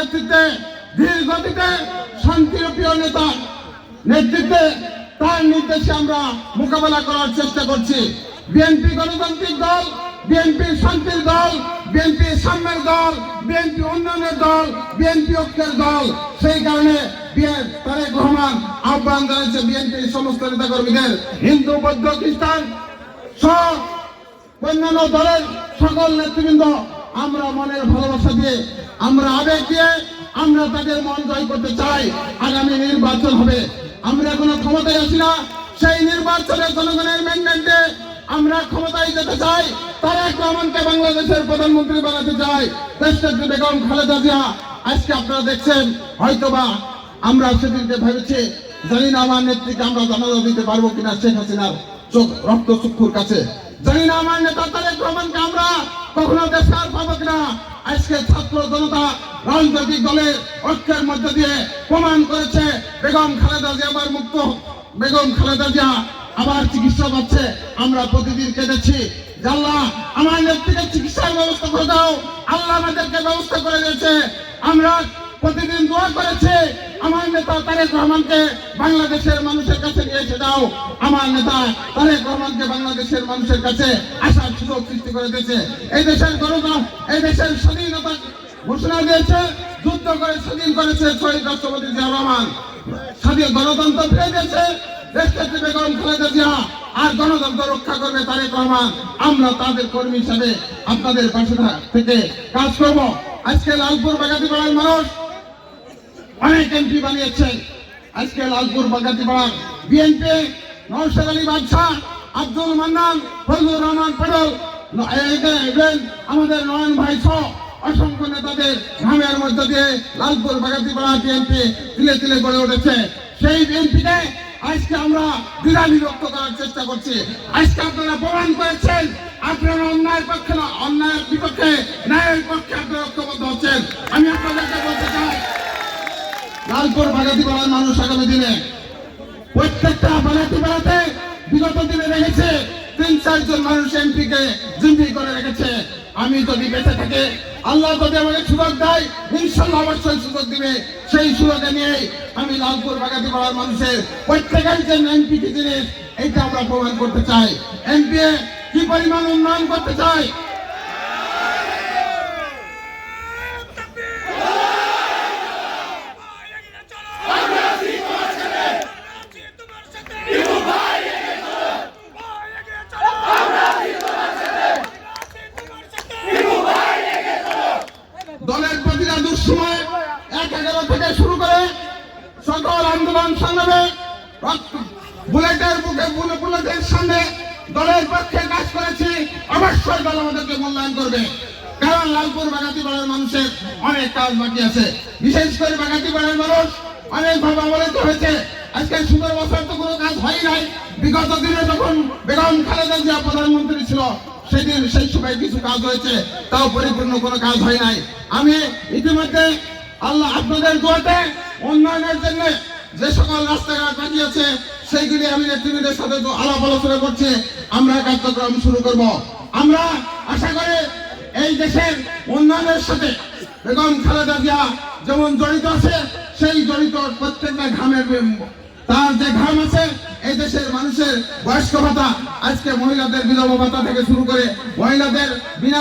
নেতৃত্বে ধীর গতিতে শান্তিপ্রিয় নেতা নেতৃত্বে তার নির্দেশে আমরা মোকাবেলা করার চেষ্টা করছি। বিএনপি গণতান্ত্রিক দল, বিএনপি শান্তির দল, বিএনপি সাম্যের দল, বিএনপি উন্নয়নের দল, বিএনপি ঐক্যের দল। সেই কারণে তারেক রহমান আহ্বান জানিয়েছে বিএনপির সমস্ত নেতাকর্মীদের। হিন্দু, বৌদ্ধ, খ্রিস্টান সব অন্যান্য দলের সকল নেতৃবৃন্দ, আমরা মনের ভালোবাসা দিয়ে আমরা আবেগ দিয়ে আমরা তাদের মন জয় করতে চাই। আগামী নির্বাচন হবে। আমরা কোনো ক্ষমতায় আছি না। সেই নির্বাচনে জনগণের ম্যান্ডেটে আমরা ক্ষমতায় যেতে চাই। তারেক রহমানকে বাংলাদেশের প্রধানমন্ত্রী বানাতে চাই দেশনেত্রী বেগম খালেদা জিয়া, আজকে আপনারা দেখছেন, হয়তোবা আমরা সেদিনকে ভেবেছি, জানি না আমার নেত্রীকে আমরা জানাজা দিতে পারব কিনা শেখ হাসিনার চোখ, রক্ত চক্ষুর কাছে। জানি না আমার নেতা তারেক রহমানকে আমরা কখনো দেশে পাবো কিনা। আজকে ছাত্র জনতা রাজনৈতিক দলের ঐক্যের মধ্য দিয়ে প্রমাণ করেছে বেগম খালেদা জিয়া আবার মুক্ত বেগম খালেদা জিয়া আবার চিকিৎসা পাচ্ছে। আমরা প্রতিদিন কেঁদেছি। আল্লাহ আমার নেত্রীকে চিকিৎসার ব্যবস্থা করে দাও। আল্লাহ আমাদেরকে ব্যবস্থা করে দিয়েছে। আমরা প্রতিদিন দোয়া করেছে। আমার নেতা তারেক রহমানকে বাংলাদেশের মানুষের কাছে নিয়ে দাও। আমার নেতা তারেক রহমানকে বাংলাদেশের মানুষের কাছে আসার সুযোগ সৃষ্টি করে দিয়েছে। এই দেশের গণতন্ত্র এই দেশের স্বাধীনতা ঘোষণা দিয়েছে, যুদ্ধ করে স্বাধীন করেছে শহীদ রাষ্ট্রপতি জিয়া রহমান। স্বাধীন গণতন্ত্র ফিরে দিয়েছে দেশনেত্রী বেগম খালেদা জিয়া। আর গণতন্ত্র রক্ষা করবে তারেক রহমান। আমরা তাদের কর্মী হিসাবে আপনাদের পাশে থেকে কাজ করব। আজকে লালপুর বাগাতি পাড়ার মানুষ অনেক এমপি বানিয়েছেন। আজকে লালপুর বাগাতি পাড়ার বিএনপি নৌসাদ আলী বাদশাহ, আব্দুল মান্নান, ফজলুর রহমান পটল আমাদের নয়ন ভাই সহ অসংখ্য নেতাদের ঘামের মধ্য দিয়ে লালপুর বাগাতি পাড়া বিএনপি তিলে তিলে গড়ে উঠেছে। সেই বিএনপিকে আজকে আমরা দ্বিধা বিভক্ত করার চেষ্টা করছি। আজকে আপনারা প্রমাণ করেছেন, আপনারা অন্যায়ের পক্ষে না অন্যায়ের বিপক্ষে, ন্যায়ের পক্ষে আপনারা ঐক্যবদ্ধ হচ্ছেন। আমি লালপুর বাগাতি পাড়ার মানুষ আগামী দিনে প্রত্যেকটা বাগাতি পাড়াতে বিগত দিনে রেখেছে তিন, চারজন মানুষ এমপি কে জিম্পি করে রেখেছে। আমি যদি বেঁচে থাকি আল্লাহ যদি আমাকে সুযোগ দেয়, ইনশাল্লাহ অবশ্যই সুযোগ দিবে। সেই সুযোগে নিয়ে আমি লালপুর বাগাতি পাড়ার মানুষের প্রত্যেকের যে এমপি কি জিনিস, এইটা আমরা প্রমাণ করতে চাই। এমপি কি পরিমাণ উন্নয়ন করতে চাই দলের প্রতিটা দুঃসময় এক এগারো থেকে শুরু করে সকল আন্দোলন সংগ্রামে বুলেটের বুকে বুলে বুলেটের সামনে দলের পক্ষে কাজ করেছি, অবশ্যই দল আমাদেরকে মূল্যায়ন করবে। কারণ লালপুর বাগাতি পাড়ার মানুষের অনেক কাজ বাকি আছে। বিশেষ করে বাগাতি পাড়ার মানুষ অনেকভাবে অবহেলিত হয়েছে। আজকে সুন্দর বছর তো কোনো কাজ হয় নাই। বিগত দিনে যখন বেগম খালেদা জিয়া প্রধানমন্ত্রী ছিল সেদিন সেই সময় কিছু কাজ হয়েছে, তাও পরিপূর্ণ কোনো কাজ হয় নাই। আমি ইতিমধ্যে আল্লাহ আপনাদের দোয়াতে উন্নয়নের জন্য যে সকল রাস্তাঘাট বাকি আছে সেইগুলি আমি নেতৃবৃন্দের সাথে আলাপ আলোচনা করছি, আমরা কার্যক্রম শুরু করব। আমরা আশা করি এই দেশের উন্নয়নের সাথে বেগম খালেদা জিয়া যেমন জড়িত আছে, সেই জড়িত প্রত্যেকটা ঘামের তার যে ঘাম আছে এই দেশের মানুষের বয়স্ক ভাতা আজকে মহিলাদের বিধবা ভাতা থেকে শুরু করে মহিলাদের বিনা